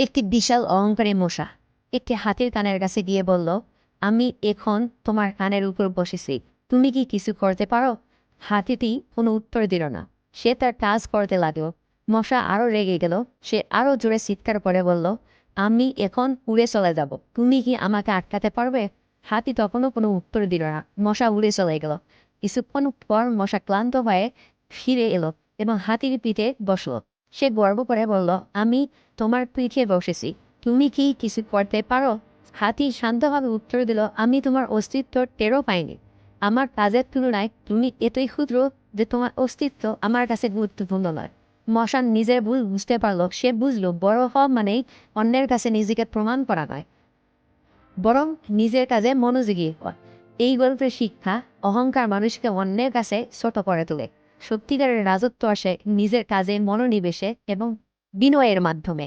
একটি বিশাল অহংকারী মশা একটি হাতির কানের কাছে গিয়ে বলল, আমি এখন তোমার কানের উপর বসেছি। তুমি কি কিছু করতে পারো? হাতিটি কোনো উত্তর দিল না। সে তার কাজ করতে লাগল। মশা আরও রেগে গেল। সে আরও জোরে চিৎকার করে বলল, আমি এখন উড়ে চলে যাব। তুমি কি আমাকে আটকাতে পারবে? হাতি তখনও কোনো উত্তর দিল না। মশা উড়ে চলে গেল। কিছুক্ষণ পর মশা ক্লান্ত হয়ে ফিরে এলো এবং হাতির পিঠে বসল। সে গর্ব করে বলল, আমি তোমার পিঠে বসেছি। তুমি কি কিছু করতে পারো? হাতি শান্তভাবে উত্তর দিল, আমি তোমার অস্তিত্ব টেরও পাইনি। আমার কাজের তুলনায় তুমি এতই ক্ষুদ্র যে তোমার অস্তিত্ব আমার কাছে গুরুত্বপূর্ণ নয়। মশান নিজের ভুল বুঝতে পারল, সে বুঝলো, বড় হওয়া মানেই অন্যের কাছে নিজেকে প্রমাণ করা নয়, বরং নিজের কাজে মনোযোগী এই গল্পের শিক্ষা অহংকার মানুষকে অন্যের কাছে ছোট করে তোলে। সত্যিকারের রাজত্ব আসে নিজের কাজে মনোনিবেশে এবং বিনয়ের মাধ্যমে।